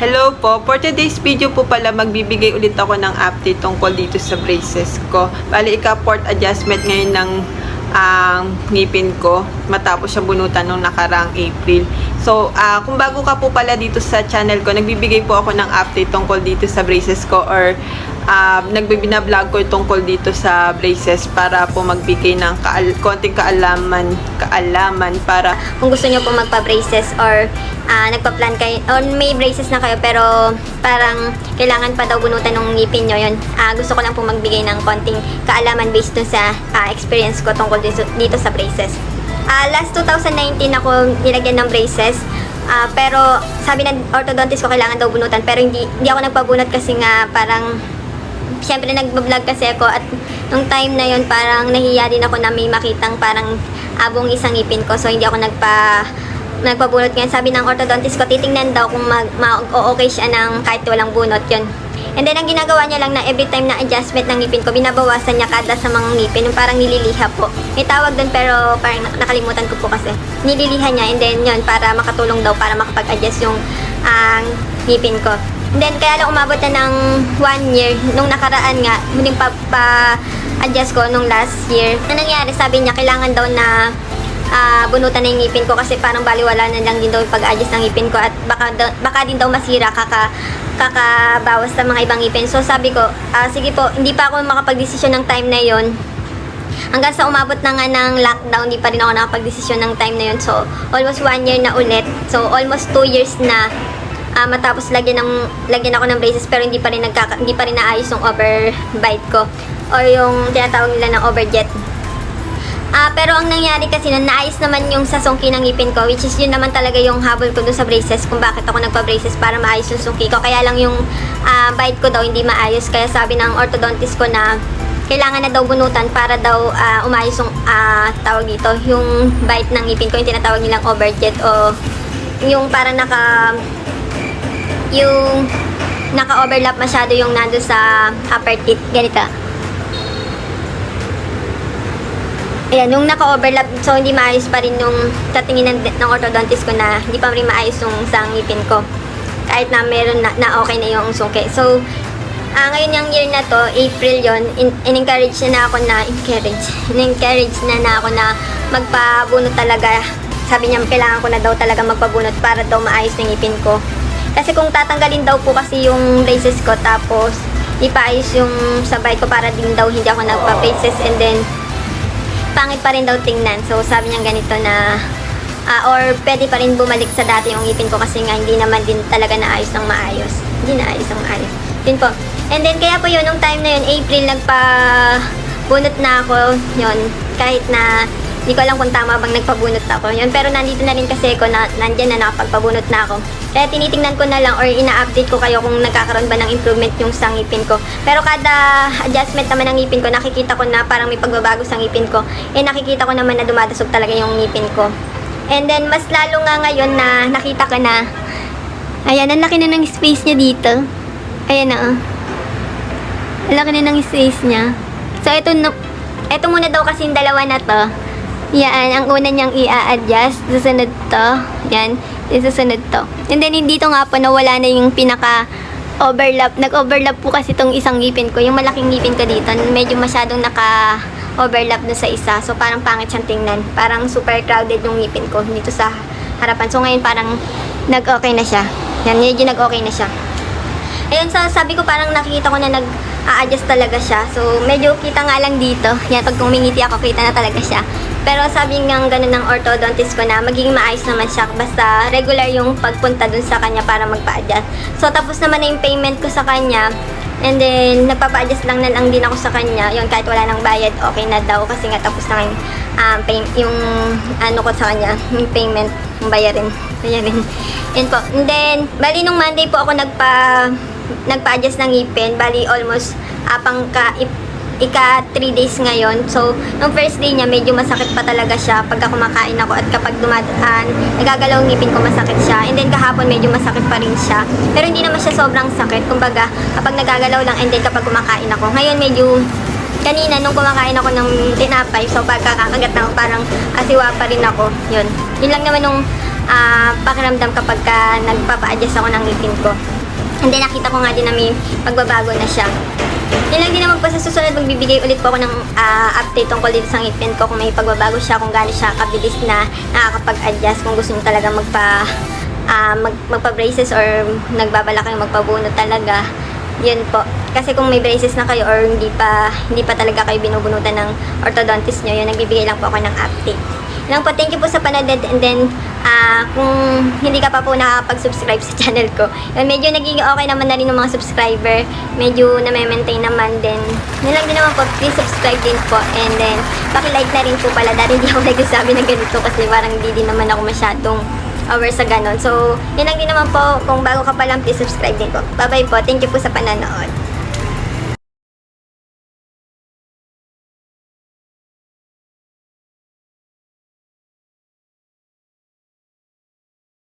Hello po. For today's video po pala, magbibigay ulit ako ng update tungkol dito sa braces ko. Bali, ika-port adjustment ngayon ng ang ngipin ko matapos siya bunutan nung nakarang April. So, ah, kung bago ka po pala dito sa channel ko, nagbibigay po ako ng update tungkol dito sa braces ko or uh, nagbibina-vlog ko tungkol dito sa braces para po magbigay ng kaal- konting kaalaman, kaalaman para kung gusto nyo po magpa-braces or ah, nagpa-plan kayo, or may braces na kayo pero parang kailangan pa daw bunutan ng ngipin nyo yun. Ah, gusto ko lang po magbigay ng konting kaalaman based dun sa ah, experience ko tungkol dito, dito sa braces. Ah, last 2019 ako nilagyan ng braces. Ah, pero sabi ng orthodontist ko kailangan daw bunutan pero hindi hindi ako nagpabunot kasi nga parang syempre nagbablog kasi ako at nung time na yon parang nahiya din ako na may makitang parang abong isang ngipin ko. So hindi ako nagpa nagpabunot ngayon. Sabi ng orthodontist ko titingnan daw kung mag, okay siya ng kahit walang bunot. Yon and then ang ginagawa niya lang na every time na adjustment ng ngipin ko binabawasan niya kada sa mga ngipin. Yung parang nililiha po. May tawag doon pero parang nakalimutan ko po kasi. Nililiha niya. And then yon para makatulong daw para makapag-adjust yung ang ngipin ko And then, kaya lang umabot na ng one year. Nung nakaraan nga, muling pa, pa ko nung last year. Ano nangyari? Sabi niya, kailangan daw na ah, bunutan na yung ngipin ko kasi parang baliwala na lang din daw pag-adjust ng ngipin ko at baka, daw- baka din daw masira kaka kakabawas sa mga ibang ngipin. So sabi ko, ah, sige po, hindi pa ako makapag-desisyon ng time na yon hanggang sa umabot na nga ng lockdown, di pa rin ako nakapag-desisyon ng time na yun. So, almost one year na ulit. So, almost two years na ah, matapos lagyan ng lagyan ako ng braces pero hindi pa rin nagkaka, hindi pa rin naayos yung overbite ko or yung tinatawag nila ng overjet. Ah, pero ang nangyari kasi nun, naayos naman yung sa sungki ng ngipin ko, which is yun naman talaga yung habol ko dun sa braces, kung bakit ako nagpa-braces para maayos yung sungki ko. Kaya lang yung ah, bite ko daw hindi maayos, kaya sabi ng orthodontist ko na kailangan na daw bunutan para daw ah, umayos yung ah, tawag dito, yung bite ng ngipin ko, yung tinatawag nilang overjet o yung parang naka yung naka-overlap masyado yung nando sa upper teeth. Ganito. Ayan, yung naka-overlap, so hindi maayos pa rin yung tatingin ng, ng orthodontist ko na hindi pa rin maayos yung sa ngipin ko. Kahit na meron na, na okay na yung sungke. So, ah ngayon yung year na to, April yon in, in-encourage na, na ako na, encourage, in-encourage na na ako na magpabunot talaga. Sabi niya, kailangan ko na daw talaga magpabunot para daw maayos yung ngipin ko. Kasi kung tatanggalin daw po kasi yung braces ko tapos ipaayos yung sabay ko para din daw hindi ako nagpa-braces and then pangit pa rin daw tingnan. So sabi niya ganito na ah, or pwede pa rin bumalik sa dati yung ngipin ko kasi nga hindi naman din talaga naayos ng maayos. Hindi naayos ng maayos. Yun po. And then kaya po yun, nung time na yun, April, nagpa bunot na ako yun. Kahit na hindi ko alam kung tama bang nagpabunot ako yun. Pero nandito na rin kasi ako na nandyan na nakapagpabunot na ako. Kaya tinitingnan ko na lang or ina-update ko kayo kung nagkakaroon ba ng improvement yung sa ngipin ko. Pero kada adjustment naman ng ngipin ko, nakikita ko na parang may pagbabago sa ngipin ko. Eh nakikita ko naman na dumadasog talaga yung ngipin ko. And then mas lalo nga ngayon na nakita ko na Ayan, ang laki na ng space niya dito. Ayan na oh. Ang laki na ng space niya. So ito no, ito muna daw kasi dalawa na to. Yan, ang una niyang i-adjust. Susunod to. Yan, yung susunod to. And then, dito nga po, nawala na yung pinaka overlap. Nag-overlap po kasi itong isang ngipin ko. Yung malaking ngipin ko dito, medyo masyadong naka-overlap dun sa isa. So, parang pangit siyang tingnan. Parang super crowded yung ngipin ko dito sa harapan. So, ngayon parang nag-okay na siya. Yan, medyo nag-okay na siya. Ayun, sa sabi ko parang nakikita ko na nag a-adjust talaga siya. So, medyo kita nga lang dito. Yan, pag kumingiti ako, kita na talaga siya. Pero sabi nga ganun ng orthodontist ko na magiging maayos naman siya. Basta regular yung pagpunta dun sa kanya para magpa-adjust. So, tapos naman na yung payment ko sa kanya. And then, nagpapa-adjust lang na lang din ako sa kanya. Yun, kahit wala nang bayad, okay na daw. Kasi nga, tapos na yung, um, pay, yung ano ko sa kanya, yung payment, yung bayarin. Bayarin. Yun po. And then, bali nung Monday po ako nagpa, nagpa-adjust ng ngipin. Bali, almost, apang ka, ika 3 days ngayon. So, nung first day niya, medyo masakit pa talaga siya pagka kumakain ako at kapag dumadaan, nagagalaw ngipin ko, masakit siya. And then kahapon, medyo masakit pa rin siya. Pero hindi naman siya sobrang sakit. Kumbaga, kapag nagagalaw lang and then kapag kumakain ako. Ngayon, medyo kanina nung kumakain ako ng tinapay, so pagkakakagat na ako, parang asiwa pa rin ako. Yun. Yun lang naman nung ah, pakiramdam kapag ka nagpapa-adjust ako ng ngipin ko. And then nakita ko nga din na may pagbabago na siya. Yun lang din naman po sa susunod magbibigay ulit po ako ng ah, update tungkol dito sa ngipin ko kung may pagbabago siya, kung gaano siya kabilis na nakakapag-adjust, kung gusto niyo talaga magpa ah, mag, magpa-braces or nagbabalak kayo magpabunot talaga. Yun po. Kasi kung may braces na kayo or hindi pa hindi pa talaga kayo binubunutan ng orthodontist nyo, yun, nagbibigay lang po ako ng update. Lang po, thank you po sa panood and then ah, kung hindi ka pa po nakakapag-subscribe sa channel ko, yun, medyo nagiging okay naman na rin ng mga subscriber, medyo na-maintain naman din. Yun lang din naman po, please subscribe din po and then paki-like na rin po pala dahil hindi ako nagsasabi ng ganito kasi parang hindi din naman ako masyadong aware sa ganon. So, yun lang din naman po. Kung bago ka pa lang, please subscribe din po. Bye-bye po. Thank you po sa panonood.